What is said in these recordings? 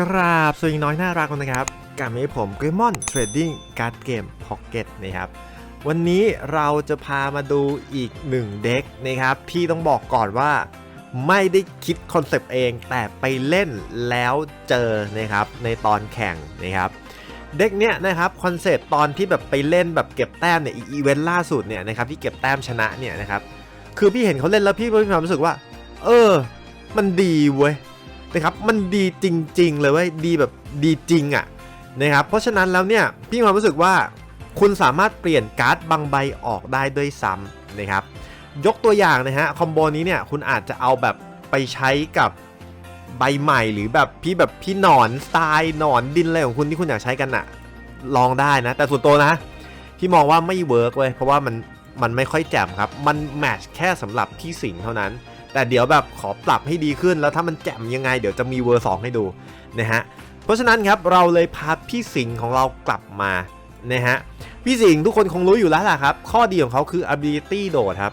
กราบสวัสดีน้อยน่ารักนะครับกับมาให้ผมกริมอนเทรดดิ้งการ์ดเกมพ็อกเก็ตนะครับวันนี้เราจะพามาดูอีกหนึ่งเด็กนะครับที่ต้องบอกก่อนว่า ไม่ได้คิดคอนเซปต์เองแต่ไปเล่นแล้วเจอนะครับในตอนแข่งนะครับเด็กเนี้ยนะครับคอนเซปต์ตอนที่แบบไปเล่นแบบเก็บแต้มเนี่ยอีอีเวนต์ล่าสุดเนี่ยนะครับที่เก็บแต้มชนะเนี่ยนะครับคือพี่เห็นเขาเล่นแล้วพี่มีความรู้สึกว่า เออ มันดีเว้ย นะครับมันดีจริง ๆ เลยเว้ยดีแบบดีจริงอะ่ะนะครับเพราะฉะนั้นแล้วเนี่ยพี่มีความรู้สึกว่าคุณสามารถเปลี่ยนการ์ดบางใบออกได้ด้วยซ้ำนะครับยกตัวอย่างนะฮะคอมโบนี้เนี่ยคุณอาจจะเอาแบบไปใช้กับใบใหม่หรือแบบพี่แบบพี่หนอนสไตล์หนอนดินอะไรของคุณที่คุณอยากใช้กันอะลองได้นะ แต่ส่วนตัวนะพี่มองว่าไม่เวิร์กเว้ยเพราะว่ามันมันไม่ค่อยแจ่มครับ มันแมทช์แค่สำหรับพี่สิงเท่านั้น แต่เดี๋ยวแบบขอปรับให้ดีขึ้น แล้วถ้ามันแจ่มยังไง เดี๋ยวจะมีเวอร์สองให้ดูนะฮะเพราะฉะนั้นครับเราเลยพาพี่สิงห์ของเรากลับมานะฮะพี่สิงห์ทุกคนคงรู้อยู่แล้วล่ะครับ ข้อดีของเขาคือ ability โดดครับ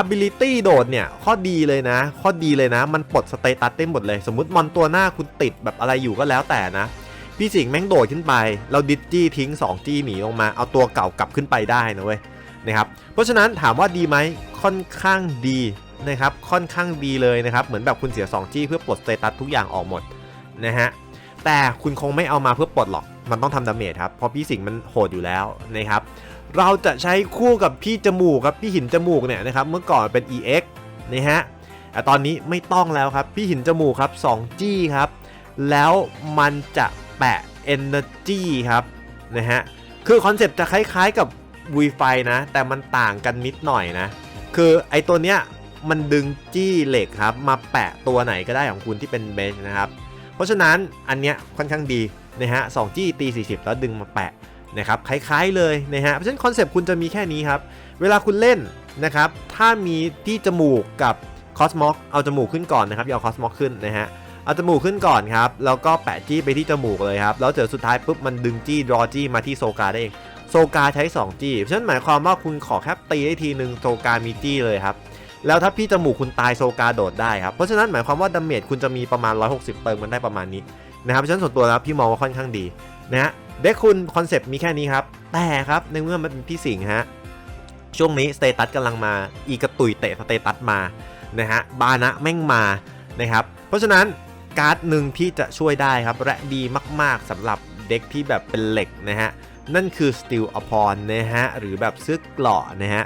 ability โดดเนี่ยข้อดีเลยนะ ข้อดีเลยนะ มันปลดสเตตัสได้หมดเลย สมมติมอนตัวหน้าคุณติดแบบอะไรอยู่ก็แล้วแต่นะพี่สิงห์แม่งโดดขึ้นไป เราดิจจี้ทิ้ง 2 จี้หนีลงมา เอาตัวเก่ากลับขึ้นไปได้นะเว้ยนะครับ เพราะฉะนั้นถามว่าดีไหมค่อนข้างดี นะครับค่อนข้างดีเลยนะครับ เหมือนแบบคุณเสีย2จี้เพื่อปลดสเตตัสทุกอย่างออกหมดนะฮะแต่คุณคงไม่เอามาเพื่อปลดหรอก มันต้องทำดาเมจครับเพราะพี่สิงห์มันโหดอยู่แล้วนะครับเราจะใช้คู่กับพี่จมูกครับพี่หินจมูกเนี่ยนะครับเมื่อก่อนเป็น EX นะฮะแต่ตอนนี้ไม่ต้องแล้วครับพี่หินจมูกครับ2จี้ครับแล้วมันจะแปะ Energy ครับนะฮะคือคอนเซปต์จะคล้ายๆกับ v ีไฟนะ แต่มันต่างกันนิดหน่อยนะ คือไอตัวเนี้ย มันดึงจี้เหล็กครับ มาแปะตัวไหนก็ได้ของคุณที่เป็นเบนนะครับ เพราะฉะนั้นอันเนี้ยค่อนข้างดีนะฮะสองจี้ตี 40 แล้วดึงมาแปะนะครับคล้ายๆเลยนะฮะเพราะฉะนั้นคอนเซปต์คุณจะมีแค่นี้ครับ เวลาคุณเล่นนะครับถ้ามีที่จมูกกับคอสมอกเอาจมูกขึ้นก่อนนะครับอย่าเอาคอสมอกขึ้นนะฮะเอาจมูกขึ้นก่อนครับแล้วก็แปะจี้ไปที่จมูกเลยครับแล้วเจอสุดท้ายปุ๊บมันดึงจี้รอจี้มาที่โซกาได้เองโซกาใช้ 2 จี้เพราะฉะนั้นหมายความว่าคุณขอแค่ตีได้ทีหนึ่งโซกามีจี้เลยครับ แล้วถ้าพี่จมูกคุณตายโซกาโดดได้ครับ เพราะฉะนั้นหมายความว่าดาเมจคุณจะมีประมาณ 160 เติมมันได้ประมาณนี้นะครับฉะนั้นส่วนตัวแล้วพี่มองว่าค่อนข้างดีนะฮะเด็กคุณคอนเซปต์มีแค่นี้ครับ แต่ครับในเมื่อมันเป็นพี่สิงห์ฮะช่วงนี้สเตตัสกำลังมาอีกระตุยเตะสเตตัสมานะฮะบานะแม่งมานะครับเพราะฉะนั้นการ์ดหนึ่งที่จะช่วยได้ครับและดีมากๆสำหรับเด็กที่แบบเป็นเหล็กนะฮะนั่นคือ Steel Upon นะฮะหรือแบบเสื้อเกราะนะฮะ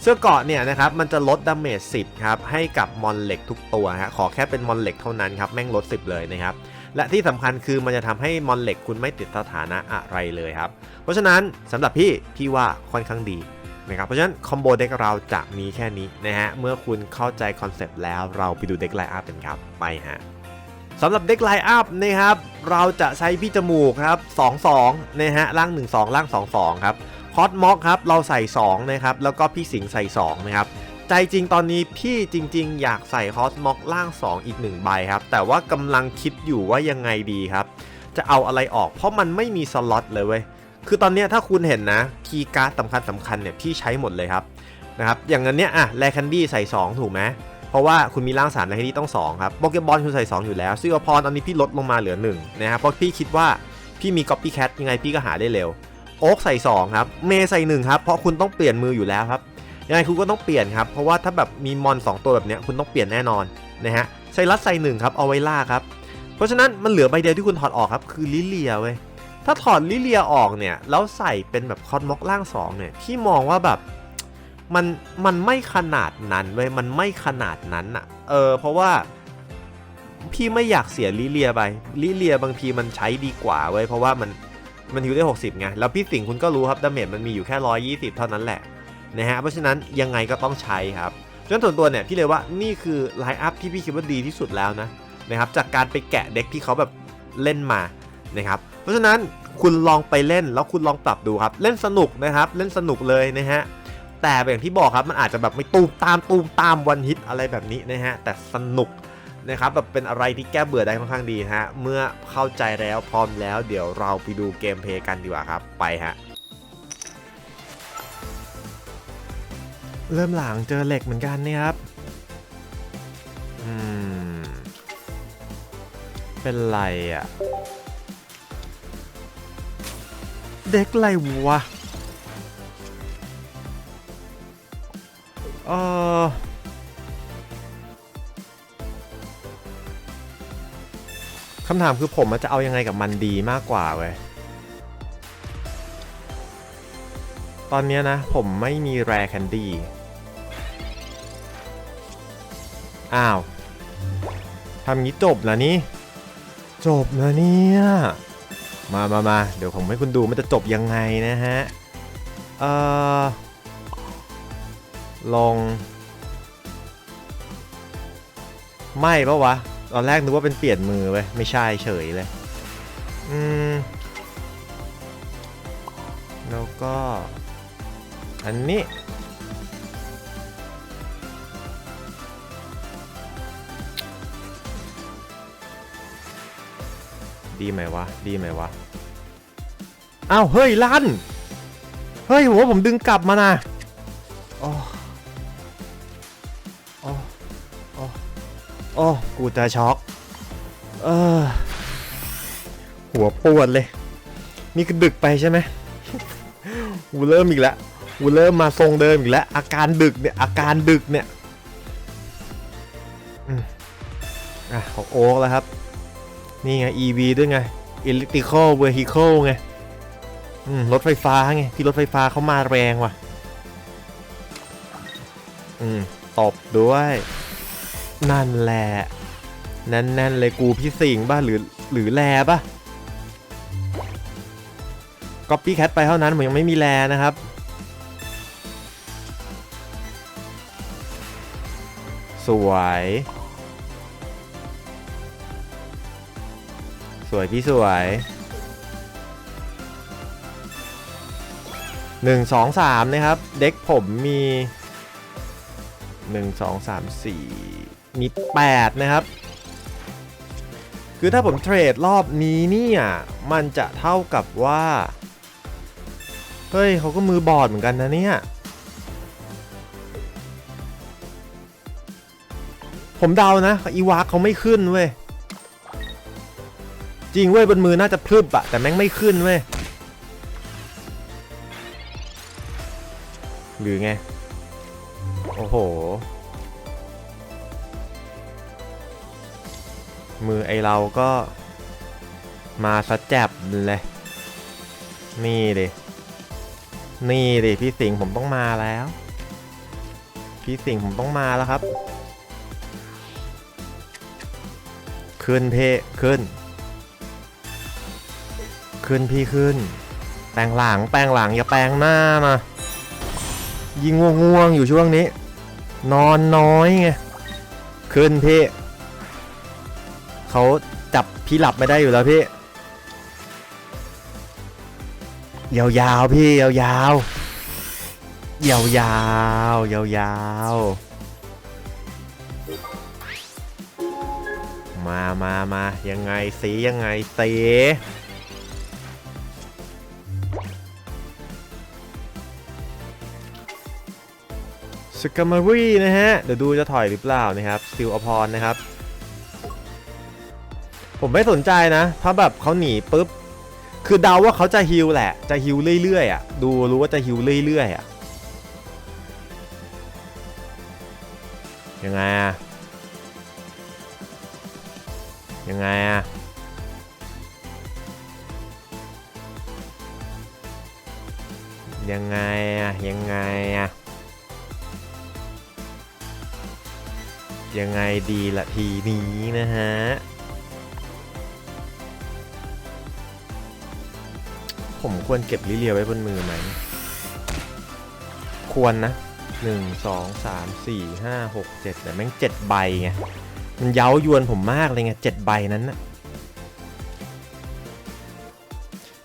เสื้อเกาะเนี่ยนะครับมันจะลดดาเมจ10ครับให้กับมอนเหล็กทุกตัวฮะขอแค่เป็นมอนเหล็กเท่านั้นครับแม่งลด 10 เลยนะครับและที่สำคัญคือมันจะทำให้มอนเหล็กคุณไม่ติดสถานะอะไรเลยครับเพราะฉะนั้นสำหรับพี่พี่ว่าค่อนข้างดีนะครับเพราะฉะนั้นคอมโบเด็กเราจะมีแค่นี้นะฮะเมื่อคุณเข้าใจคอนเซปต์แล้วเราไปดูเด็กไลน์อัพกันครับไปฮะสำหรับเด็กไลน์อัพนะครับเราจะใช้พี่จมูกครับ 2 2นะฮะล่าง 1 2ล่าง 2 2 ครับ คอสม็อกครับเราใส่2นะครับแล้วก็พี่สิงใส่2นะครับใจจริงตอนนี้พี่จริง ๆ อยากใส่คอสม็อกล่าง 2 อีก1ใบครับแต่ว่ากำลังคิดอยู่ว่ายังไงดีครับ จะเอาอะไรออกเพราะมันไม่มีสล็อตเลยเว้ยคือตอนนี้ถ้าคุณเห็นนะคีย์การ์ดสำคัญสำคัญเนี่ยพี่ใช้หมดเลยครับนะครับอย่างนั้นเนี่ยอะแลคันดี้ใส่ 2 ถูกไหมเพราะว่าคุณมีร่างสารแลคันดี้ต้อง 2 ครับโปเกบอลคุณใส่ 2 อยู่แล้วซิลพรตอนนี้พี่ลดลงมาเหลือ1นะครับเพราะพี่คิดว่าพี่มีก๊อปปี้แคทยังไงพี่ก็หาได้เร็ว โอ๊กใส่ 2 ครับ เมย์ใส่1ครับ เพราะคุณต้องเปลี่ยนมืออยู่แล้วครับ ยังไงคุณก็ต้องเปลี่ยนครับ เพราะว่าถ้าแบบมีมอน 2 ตัวแบบนี้คุณต้องเปลี่ยนแน่นอนนะฮะไซรัสใส่หนึ่งครับ เอาไว้ล่าครับ เพราะฉะนั้นมันเหลือใบเดียวที่คุณถอดออกครับ คือลิเลียเว้ย ถ้าถอดลิเลียออกเนี่ย แล้วใส่เป็นแบบคอนม็อกล่าง2เนี่ย ที่มองว่าแบบมันมันไม่ขนาดนั้นเว้ย มันไม่ขนาดนั้นอะเออ เพราะว่าพี่ไม่อยากเสียลิเลียไป ลิเลียบางทีมันใช้ดีกว่าเว้ย เพราะว่ามัน มันฮิวได้ 60ไงแล้วพี่สิงห์คุณก็รู้ครับดาเมจมันมีอยู่แค่ 120 เท่านั้นแหละนะฮะเพราะฉะนั้นยังไงก็ต้องใช้ครับจนส่วนตัวเนี่ยพี่เลยว่านี่คือไลน์อัพที่พี่คิดว่าดีที่สุดแล้วนะนะครับจากการไปแกะเด็กที่เขาแบบเล่นมานะครับเพราะฉะนั้นคุณลองไปเล่นแล้วคุณลองปรับดูครับ เล่นสนุกนะครับเล่นสนุกเลยนะฮะแต่อย่างที่บอกครับมันอาจจะแบบไม่ตูมตามตูมตามวันฮิตอะไรแบบนี้นะฮะแต่สนุก นะครับแบบเป็นอะไรที่แก้เบื่อได้ค่อนข้างดีฮะเมื่อเข้าใจแล้วพร้อมแล้วเดี๋ยวเราไปดูเกมเพย์กันดีกว่าครับไปฮะเริ่มหลังเจอเหล็กเหมือนกันนี่ครับอืมเป็นไรอะ่ะเด็กไรวะเออ คำถามคือผมมันจะเอายังไงกับมันดีมากกว่าเว้ย ตอนนี้นะ ผมไม่มีแรแคนดี้ อ้าว ทำงี้จบแล้วนี่ จบแล้วเนี่ย มามามาเดี๋ยวผมให้คุณดูมันจะจบยังไงนะฮะ เอ่อลงไม่ปะวะ ตอนแรกนึกว่าเป็นเปลี่ยนมือเว้ยไม่ใช่เฉยเลย อืม แล้วก็ อันนี้ ดีไหมวะ ดีไหมวะ อ้าว เฮ้ย ลั่น เฮ้ยผมว่าผมดึงกลับมานะ โอ้กูจะช็อกเออหัวปวดเลย นี่ก็ดึกไปใช่ไหมกูเริ่มอีกแล้วกูเริ่มมาทรงเดิมอีกแล้ว อาการดึกเนี่ยอาการดึกเนี่ยอืมอะของโอ๊กแล้วครับ นี่ไง EV ด้วยไง Electrical Vehicle ไงอืมรถไฟฟ้าไง ที่รถไฟฟ้าเขามาแรงว่ะ อืม ตบด้วย นั่นแหละแน่นเลยกูพี่สิงบ้าหรือหรือแลป่ะก๊อปปี้แคทไปเท่านั้นผมยังไม่มีแลนะครับ สวย สวยพี่สวยหนึ่งสองสามนะครับ เด็กผมมีหนึ่งสองสามสี่ มีแปดนะครับ คือถ้าผมเทรดรอบนี้เนี่ยมันจะเท่ากับว่า เฮ้ยเขาก็มือบอดเหมือนกันนะเนี่ย ผมเดานะอีวากเขาไม่ขึ้นเว้ย จริงเว้ยบนมือน่าจะพรึบอะแต่แม่งไม่ขึ้นเว้ย หรือไง โอ้โห มือไอเราก็มาสะแจับเลย นี่ดิ นี่ดิ พี่สิงห์ผมต้องมาแล้ว พี่สิงห์ผมต้องมาแล้วครับ ขึ้นเพขึ้น ขึ้นพี่ขึ้น แปลงหลังแปลงหลังอย่าแปลงหน้านะยิงง่วงๆอยู่ช่วงนี้ นอนน้อยไง ขึ้นพี่ เขาจับพี่หลับไม่ได้อยู่แล้วพี่ ยาวๆพี่ยาวๆยาวๆยาวๆมามามายังไงสียังไงสีสกามารีนะฮะ เดี๋ยวดูจะถอยหรือเปล่านะครับสติลอพรนะครับ ผมไม่สนใจนะ ถ้าแบบเขาหนีปุ๊บ คือเดาว่าเขาจะฮิลแหละ จะฮิลเรื่อยๆอะ ดูรู้ว่าจะฮิลเรื่อยๆอะ ยังไงอะ ยังไงอะ ยังไงอะ ยังไงอะ ยังไงดีละทีนี้นะฮะ ผมควรเก็บลิเลียไว้บนมือไหม ควรนะหนึ่งสองสามสี่ห้าหกเจ็ดแต่แม่งเจ็ดใบไง มันเย้ายวนผมมากเลยไงเจ็ดใบนั้นนะ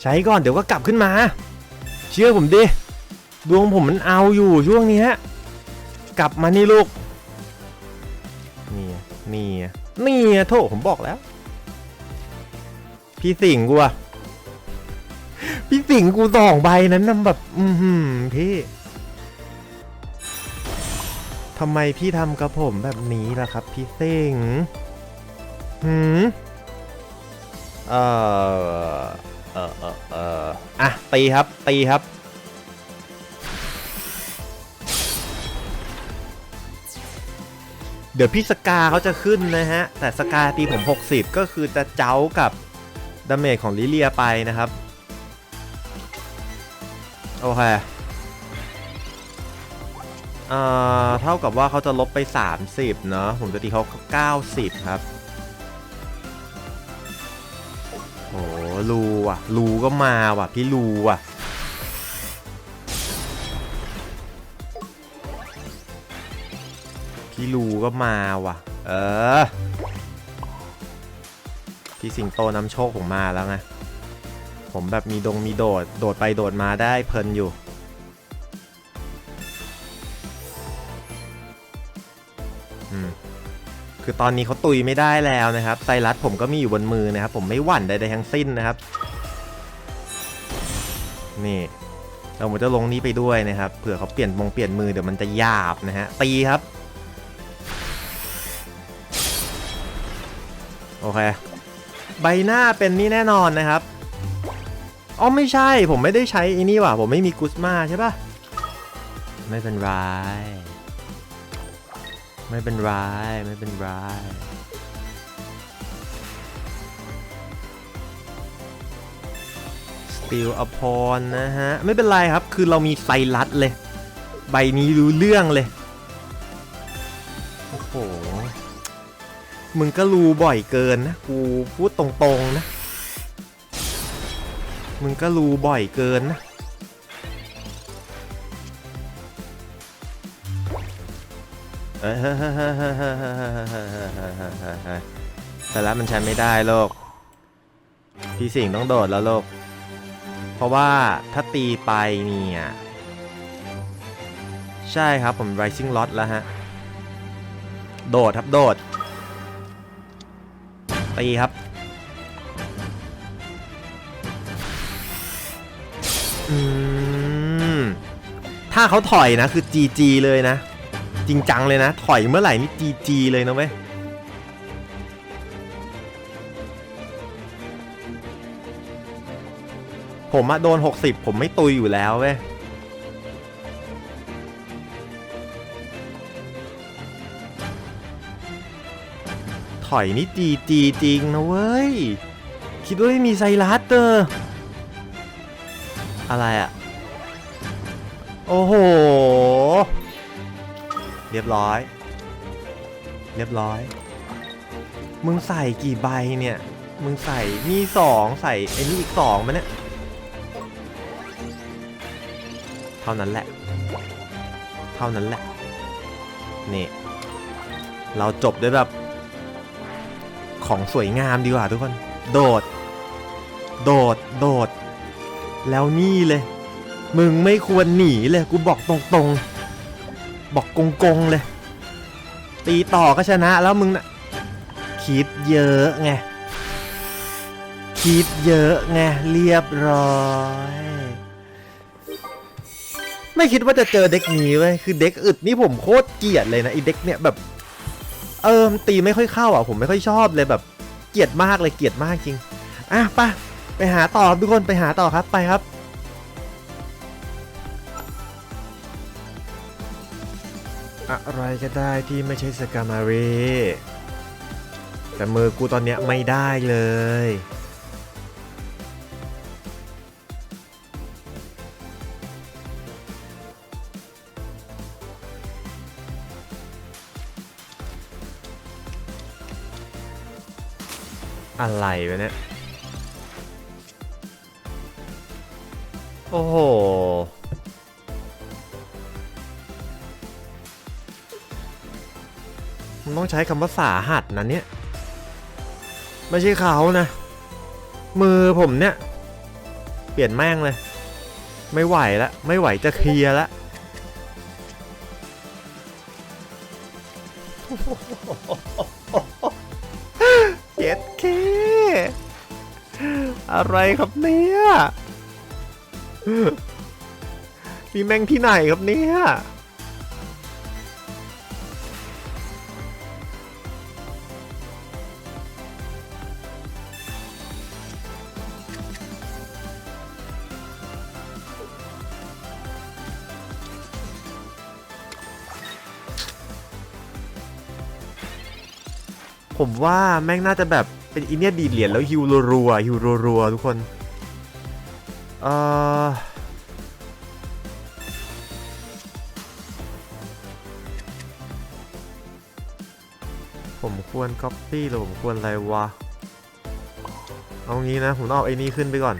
ใช้ก่อนเดี๋ยวก็กลับขึ้นมา เชื่อผมดิ ดวงผมมันเอาอยู่ช่วงนี้ยกลับมานี่ลูก นี่นี่นี่ไงโถผมบอกแล้ว พี่สิงกูอะ พี่สิงกูสองใบนั้นน่ะแบบ อือหือพี่ทำไมพี่ทำกับผมแบบนี้ล่ะครับ พี่สิงห์หืมเออเออเออเอออะ ตีครับ ตีครับ เดี๋ยวพี่สกาเขาจะขึ้นนะฮะ แต่สกาตีผม 60 ก็คือจะเจ้ากับดาเมจของลิเลียไปนะครับ โอเคเอ่อเท่ากับว่าเขาจะลบไป 30 เนาะผมจะตีเขา90 ครับโอ้ลูว่ะลูก็มาว่ะ พี่ลูว่ะ พี่ลูก็มาว่ะ เออ พี่สิงโตนำโชคผมมาแล้วไง ผมแบบมีดงมีโดด โดดไปโดดมาได้เพลินอยู่ อืม คือตอนนี้เขาตุยไม่ได้แล้วนะครับ ไซรัสผมก็มีอยู่บนมือนะครับ ผมไม่หวั่นใดๆทั้งสิ้นนะครับ นี่ เราผมจะลงนี้ไปด้วยนะครับ เผื่อเขาเปลี่ยนมงเปลี่ยนมือเดี๋ยวมันจะหยาบนะฮะ ตีครับ โอเค ใบหน้าเป็นนี่แน่นอนนะครับ อ๋อไม่ใช่ ผมไม่ได้ใช้อันนี้ว่ะ ผมไม่มีกุสมาใช่ปะไม่เป็นไร ไม่เป็นไร ไม่เป็นไร สติลอพรนะฮะ ไม่เป็นไรครับ คือเรามีไซรัสเลย ใบนี้รู้เรื่องเลย โอ้โห มึงก็รู้บ่อยเกินนะ กูพูดตรงๆนะ มึงก็รูบ่อยเกินนะ แต่ละมันใช้ไม่ได้โลก พี่สิงต้องโดดแล้วโลก เพราะว่าถ้าตีไปเนี่ย ใช่ครับผม rising lot แล้วฮะ โดดครับ โดด ตีครับ อืมถ้าเขาถอยนะคือ GG เลยนะ จริงจังเลยนะ ถอยเมื่อไหร่นี่ GG เลยนะเว้ยผมอะโดน 60 ผมไม่ตุยอยู่แล้วเว้ยถอยนี่ GG จริงนะเว้ย คิดว่าไม่มีไซรัสเตอร์ อะไรอะโอ้โห เรียบร้อย เรียบร้อย มึงใส่กี่ใบเนี่ย มึงใส่นี่สองใส่ไอ้นี่อีกสองมันเนี่ย เท่านั้นแหละ เท่านั้นแหละ นี่ เราจบด้วยแบบ ของสวยงามดีกว่าทุกคน โดด โดด โดด แล้วนี่เลย มึงไม่ควรหนีเลย กูบอกตรงๆ บอกกงๆเลย ตีต่อก็ชนะแล้วมึงนะ่ะคิดเยอะไง คิดเยอะไง เรียบร้อย ไม่คิดว่าจะเจอเด็กนี้เว้ย คือเด็กอึดนี่ผมโคตรเกลียดเลยนะไอเด็กเนี่ยแบบ เออมันตีไม่ค่อยเข้าอะ ผมไม่ค่อยชอบเลยแบบ เกลียดมากเลยเกลียดมากจริง อะไป ไปหาต่อครับทุกคนไปหาต่อครับไปครับ อะไรก็ได้ที่ไม่ใช่สกามาเรแต่มือกูตอนเนี้ยไม่ได้เลย อะไรวะเนี่ย โอ้โห มันต้องใช้คำว่าสาหัสนะเนี่ย ไม่ใช่เขานะ มือผมเนี่ย เปลี่ยนแม่งเลย ไม่ไหวละ ไม่ไหวจะเคลียร์ละเย็ดเคอะไรครับเนี่ย มีแมงที่ไหนครับเนี่ยผมว่าแม่งน่าจะแบบเป็นอินเนียดีเหรียญแล้วฮิวรัวฮิวรัวทุกคน เออผมควร copy หรือผมควรอะไรวะ เอางี้นะ ผมต้องเอาไอ้นี่ขึ้นไปก่อน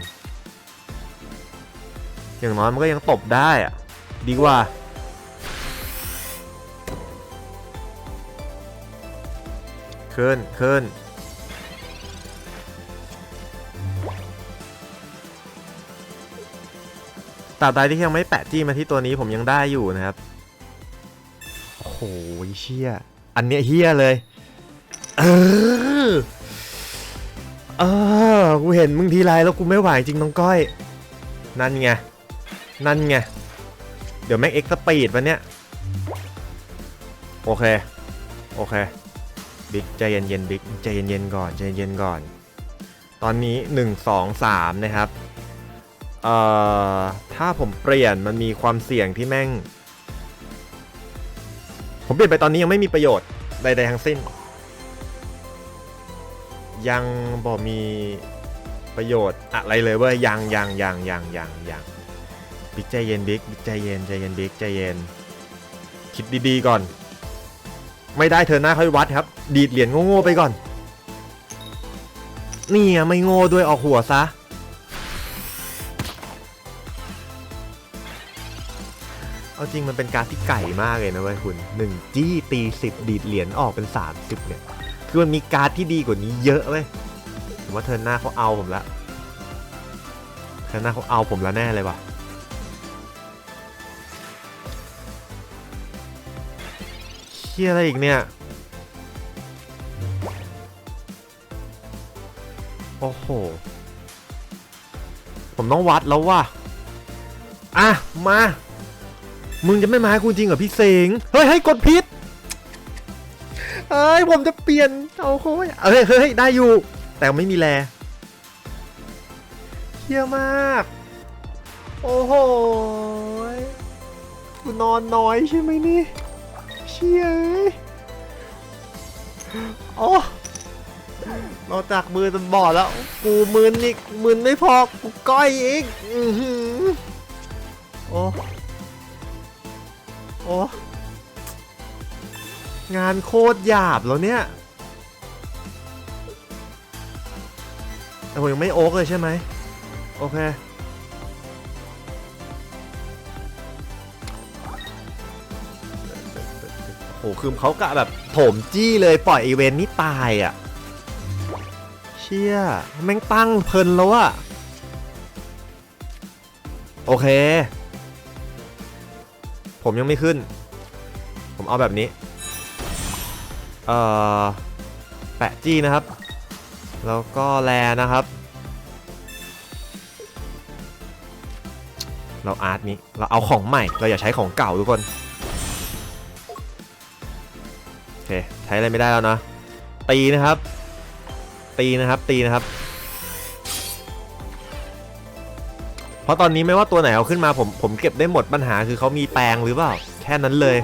อย่างน้อยมันก็ยังตบได้อะดีกว่า ขึ้น ขึ้น ตราบใดที่ยังไม่แปะจี้มาที่ตัวนี้ผมยังได้อยู่นะครับโอ้โหเชี่ยอันเนี้ยเฮี้ยเลย เออเออกูเห็นมึงทีไรแล้วกูไม่ไหวจริงน้องก้อย นั่นไง นั่นไง เดี๋ยวแม็กเอ็กซ์สปีดวันเนี้ยโอเค โอเค บิ๊กใจเย็นๆบิ๊กใจเย็นๆก่อนใจเย็นๆก่อน ตอนนี้ 1 2 3 นะครับ เอ่อถ้าผมเปลี่ยนมันมีความเสี่ยงที่แม่ง ผมเปลี่ยนไปตอนนี้ยังไม่มีประโยชน์ใดๆทั้งสิ้น ยังบอกมีประโยชน์อะไรเลยเว้ยยังยังยังยังยังยังบิ๊กใจเย็นบิ๊กบิ๊กใจเย็นใจเย็นบิ๊กใจเย็น คิดดีๆก่อน ไม่ได้เธอหน้าค่อยวัดครับ ดีดเหรียญโง่ๆไปก่อนนี่ไม่โง่ด้วยออกหัวซะ เอาจริงมันเป็นการที่ไก่มากเลยนะเว้ยคุณหนึ่งจี้ตีสิบดีดเหรียญออกเป็น 30 เนี่ย คือมันมีการ์ดที่ดีกว่านี้เยอะเว้ยผมว่าเธอหน้าเขาเอาผมละเธอหน้าเขาเอาผมแล้วแน่เลยว่ะเชี่ยอะไรอีกเนี่ย โอ้โห ผมต้องวัดแล้วว่ะ อะ มา มึงจะไม่มาให้กูจริงเหรอพี่เสงเฮ้ยให้ยกดพิษเอ้ยผมจะเปลี่ยนเอาโค้ยเอ้ยเฮ้ยได้อยู่ แต่ไม่มีแลเชี่ยมาก โอ้โหยกูนอนน้อยใช่ไหมนี่ เชี่ยเอ้ยโอ้นอกจากมือจะบอดแล้ว กูมืนอีกมืนไม่พอ กูก้อยอีก อือหือโอ้โอ้งานโคตรหยาบแล้วเนี่ย แต่ผมยังไม่โอ๊กเลยใช่ไหม โอเค โอ้โหคือเขากะแบบโถมจี้เลยปล่อยอีเวนต์นี่ตายอะ เชี่ย แม่งตั้งเพลินแล้วอะโอเค ผมยังไม่ขึ้น ผมเอาแบบนี้ เอ่อ แปะจี้นะครับ แล้วก็แลนะครับ เราอาร์ตนี้ เราเอาของใหม่ เราอย่าใช้ของเก่าทุกคน โอเค ใช้อะไรไม่ได้แล้วนะ ตีนะครับ ตีนะครับ ตีนะครับ ราะตอนนี้ไม่ว่าตัวไหนเอาขึ้นมาผมผมเก็บได้หมดปัญหาคือเขามีแปลงหรือเปล่า แค่นั้นเลย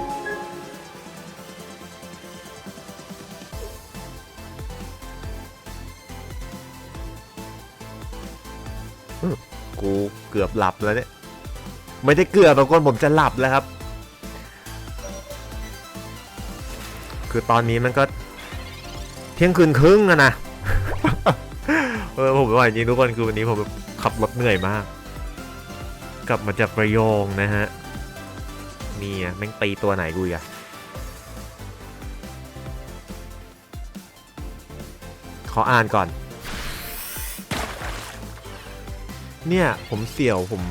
อืมกูเกือบหลับแล้วเนี่ย ไม่ได้เกือบบางคนผมจะหลับแล้วครับ คือตอนนี้มันก็ เที่ยงคืนครึ่งอะนะ เออผมไม่ไหวจริงทุกคนคือวันนี้ผมแบบขับรถเหนื่อยมาก กลับมาจากระยองนะฮะนี่อะแม่งตีตัวไหนกูอีกอะขออ่านก่อน เนี่ยผมเสี่ยวผม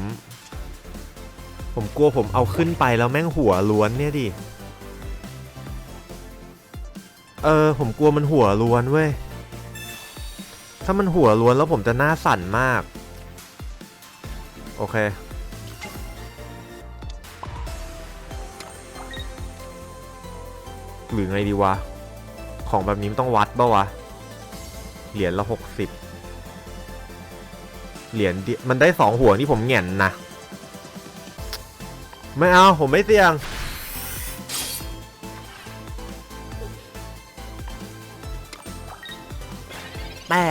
ผมกลัวผมเอาขึ้นไปแล้วแม่งหัวล้วนเนี่ยดิ เออผมกลัวมันหัวล้วนเว้ย ถ้ามันหัวล้วนแล้วผมจะหน้าสั่นมาก โอเค หรือไงดีวะ ของแบบนี้มันต้องวัดป่าวะ เหรียญละหกสิบเหรียญมันได้สองหัวนี่ผมแหง่นนะไม่เอา ผมไม่เสี่ยง แต่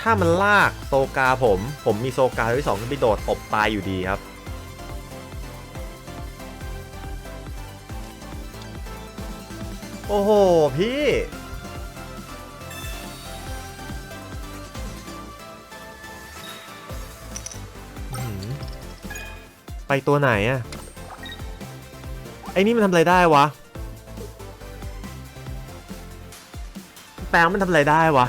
ถ้ามันลากโซกาผม ผมมีโซกาที่สองขึ้นไปโดดตบตายอยู่ดีครับ ไปตัวไหนอะไอ้นี่มันทำอะไรได้วะ แปลงมันทำอะไรได้วะ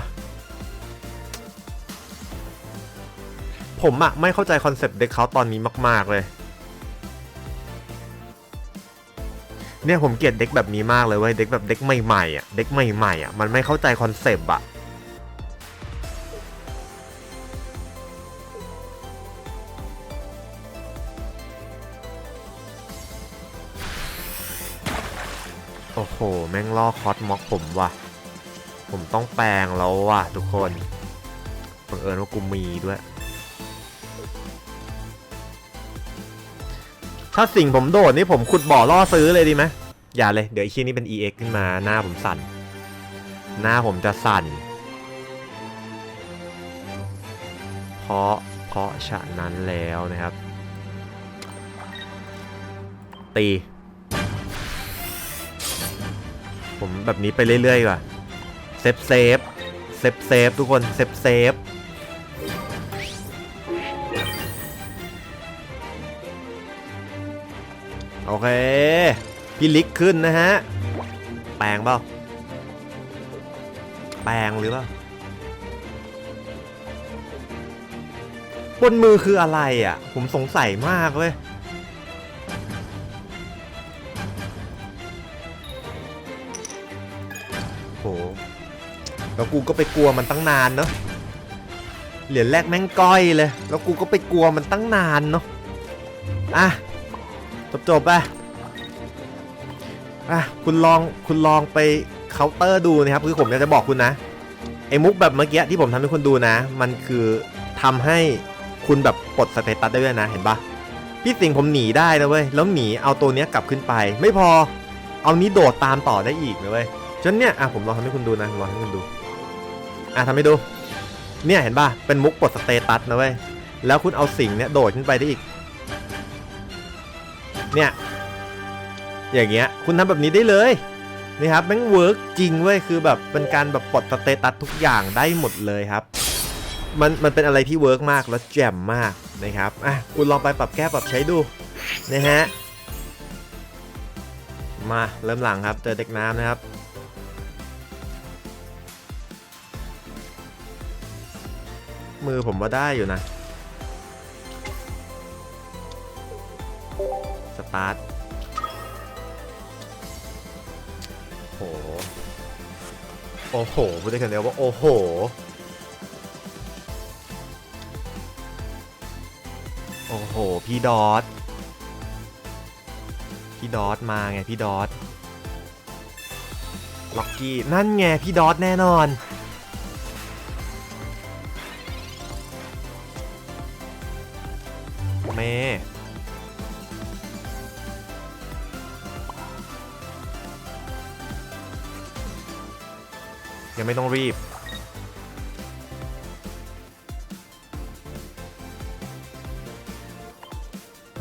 ผมอะไม่เข้าใจคอนเซปต์เด็กเขาตอนนี้มาก ๆ เลยเนี่ยผมเกลียดเด็กแบบนี้มากเลยเว้ยเด็กแบบเด็กใหม่ๆอะเด็กใหม่ๆอะมันไม่เข้าใจคอนเซปต์อะ ล่อคอสม็อกผมว่ะ ผมต้องแปลงแล้วว่ะทุกคนบังเอิญว่ากูมีด้วย ถ้าสิ่งผมโดดนี่ผมขุดบ่อล่อซื้อเลยดีไหมอย่าเลย เดี๋ยวไอีกทีนี้เป็น EX ขึ้นมาหน้าผมสั่น หน้าผมจะสั่น เพราะเพราะฉะนั้นแล้วนะครับ ตี ผมแบบนี้ไปเรื่อยๆก่อนเซฟเซฟเซฟเซฟทุกคนเซฟเซฟโอเค พี่ลิกขึ้นนะฮะ แปลงเปล่า แปลงหรือเปล่า บนมือคืออะไรอะ ผมสงสัยมากเว้ย แล้วกูก็ไปกลัวมันตั้งนานเนาะเหรียญแรกแม่งก้อยเลย แล้วกูก็ไปกลัวมันตั้งนานเนาะอะจบจบไปอะคุณลองคุณลองไปเคาน์เตอร์ดูนะครับคือผมอยากจะบอกคุณนะไอ้มุกแบบเมื่อกี้ที่ผมทำให้คุณดูนะ มันคือทำให้คุณแบบปลดสเตตัสได้ด้วยนะเห็นปะพี่สิงผมหนีได้นะเว้ยแล้วหนีเอาตัวเนี้ยกลับขึ้นไป ไม่พอเอานี้โดดตามต่อได้อีกนะเว้ย ฉะนันเนี่ยอะผมลองทำให้คุณดูนะผมลองให้คุณดูอะทำให้ดู เนี่ยเห็นป่ะเป็นมุกปลดสเตตัสนะเว้ยแล้วคุณเอาสิ่งเนี่ยโดดขึ้นไปได้อีก เนี่ยอย่างเงี้ยคุณทำแบบนี้ได้เลยนี่ครับแม่งเวิร์กจริงเว้ยคือแบบเป็นการแบบปลดสเตตัสทุกอย่างได้หมดเลยครับมันมันเป็นอะไรที่เวิร์กมากแล้วแจ่มมากนะครับอะคุณลองไปปรับแก้ปรับใช้ดูนะฮะมาเริ่มหลังครับเจอเด็กน้ำนะครับ มือผมว่าได้อยู่นะ สตาร์ทโอ้โห โอ้โหพูดได้คำเดียวว่าโอ้โห โอ้โห พี่ดอทพี่ดอทมาไงพี่ดอทล็อกกี้ นั่นไงพี่ดอทแน่นอน ไม่ต้องรีบ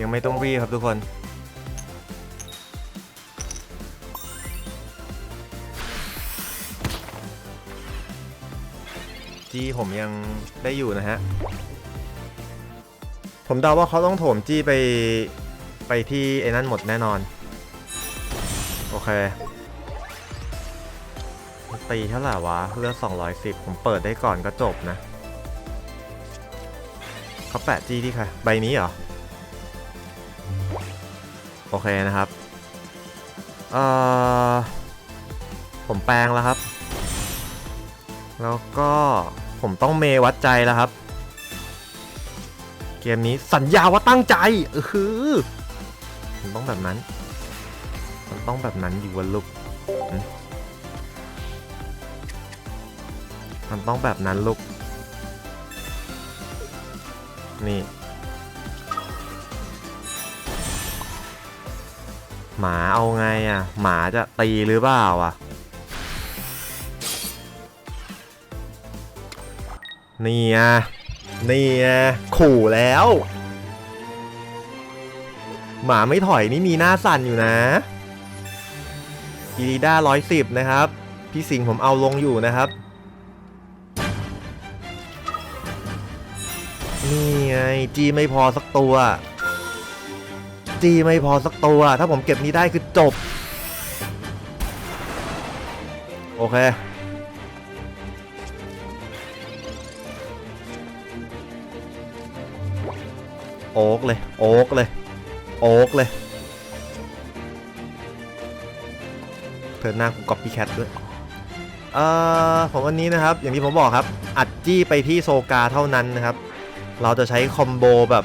ยังไม่ต้องรีบครับทุกคนจีผมยังได้อยู่นะฮะ ผมเดาว่าเขาต้องโถมจี้ไปไปที่ไอ้นั่นหมดแน่นอน โอเค ตีเท่าไหร่วะเลือด210 ผมเปิดได้ก่อนก็จบนะเขาแปะจี้ที่ใครใบนี้เหรอ โอเคนะครับ เอ่อ ผมแปลงแล้วครับ แล้วก็ผมต้องเมวัดใจแล้วครับ เกมนี้สัญญาว่าตั้งใจเออคือมันต้องแบบนั้น มันต้องแบบนั้นดิวะลูก มันต้องแบบนั้นลูก นี่ หมาเอาไงอะ หมาจะตีหรือเปล่าอะ นี่ไงนี่ไงขู่แล้ว หมาไม่ถอยนี่มีหน้าสั่นอยู่นะอีดีด้าร้อยสิบนะครับ พี่สิงห์ผมเอาลงอยู่นะครับ นี่ไงจีไม่พอสักตัว จีไม่พอสักตัว ถ้าผมเก็บนี้ได้คือจบ โอเค โอ๊กเลย โอ๊กเลย โอ๊กเลยเธอหน้ากูก๊อปปี้แคทด้วยเอ่อผมวันนี้นะครับ อย่างที่ผมบอกครับ อัดจี้ไปที่โซกาเท่านั้นนะครับ เราจะใช้คอมโบแบบ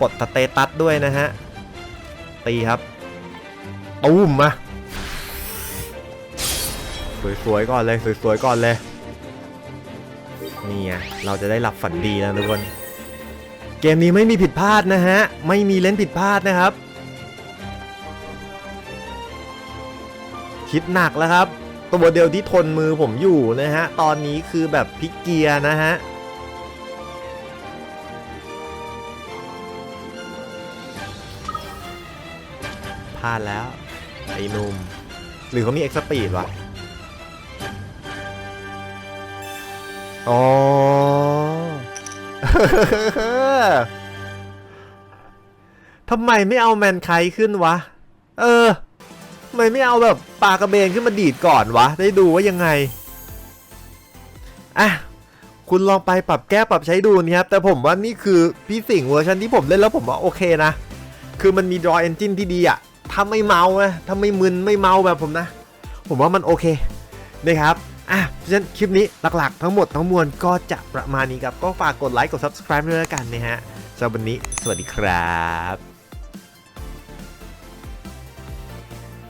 ปลดสเตตัสด้วยนะฮะ ตีครับ ตูมมา สวยๆก่อนเลย สวยๆก่อนเลย นี่ไงเราจะได้หลับฝันดีแล้วทุกคน เกมนี้ไม่มีผิดพลาดนะฮะ ไม่มีเล่นผิดพลาดนะครับ คิดหนักแล้วครับ ตัวเดียวที่ทนมือผมอยู่นะฮะ ตอนนี้คือแบบพลิกเกียร์นะฮะาดแล้ว ไอ้หนุ่ม หรือเขามีเอ็กซ์ปีดวะ อ๋อ ทำไมไม่เอาแมนไคขึ้นวะ เออทำไมไม่เอาแบบปลากระเบนขึ้นมาดีดก่อนวะ ได้ดูว่ายังไง อะคุณลองไปปรับแก้ปรับใช้ดูนะครับแต่ผมว่านี่คือพี่สิงเวอร์ชันที่ผมเล่นแล้วผมว่าโอเคนะ คือมันมี draw engine ที่ดีอะ ถ้าไม่เมานะถ้าไม่มึนไม่เมาแบบผมนะ ผมว่ามันโอเคนะครับอะเพราะฉะนั้นคลิปนี้หลักๆ ทั้งหมดทั้งมวลก็จะประมาณนี้ครับ ก็ฝากกดไลค์กด subscribe ด้วยแล้วกันนะฮะสำหรับวันนี้ สวัสดีครับ